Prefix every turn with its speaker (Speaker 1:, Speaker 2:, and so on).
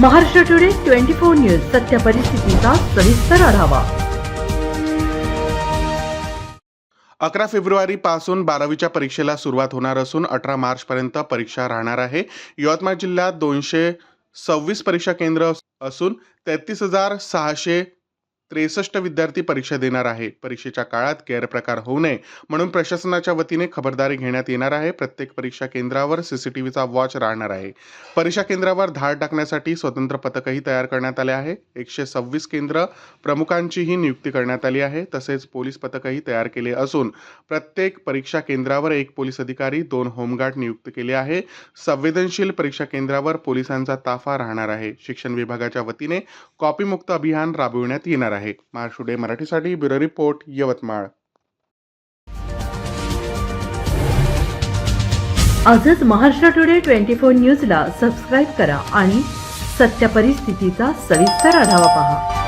Speaker 1: Maharashtra today twenty four news सत्य परिस्थितीचा सविस्तर आढावा.
Speaker 2: अकरा फेब्रुवारी पासून बारावीच्या परीक्षेला सुरुवात होणार असून अठरा मार्च पर्यंत परीक्षा राहणार आहे. यवतमाळ जिल्ह्यात दोनशे सव्वीस परीक्षा केंद्र असून तेहतीस हजार सहाशे त्रेसष्ट विद्यार्थी परीक्षा देणार आहे. परीक्षेच्या काळात गैरप्रकार होऊ नये म्हणून प्रशासनाच्या वतीने खबरदारी घेण्यात येणार आहे. प्रत्येक परीक्षा केंद्रावर सीसीटीव्हीचा वॉच राहणार आहे. परीक्षा केंद्रावर धाड टाकण्यासाठी स्वतंत्र पथकही तयार करण्यात आले आहे. एकशे सव्वीस केंद्र प्रमुखांचीही नियुक्ती करण्यात आली आहे. तसेच पोलीस पथकही तयार केले असून प्रत्येक परीक्षा केंद्रावर एक पोलीस अधिकारी दोन होमगार्ड नियुक्त केले आहे. संवेदनशील परीक्षा केंद्रावर पोलिसांचा ताफा राहणार आहे. शिक्षण विभागाच्या वतीने कॉपीमुक्त अभियान राबविण्यात येणार आहे. महाराष्ट्र टुडे मराठीसाठी ब्युरो रिपोर्ट यवतमाळ.
Speaker 1: आजच महाराष्ट्र टुडे ट्वेंटी फोर न्यूजला सबस्क्राईब करा आणि सत्य परिस्थितीचा सविस्तर आढावा पहा.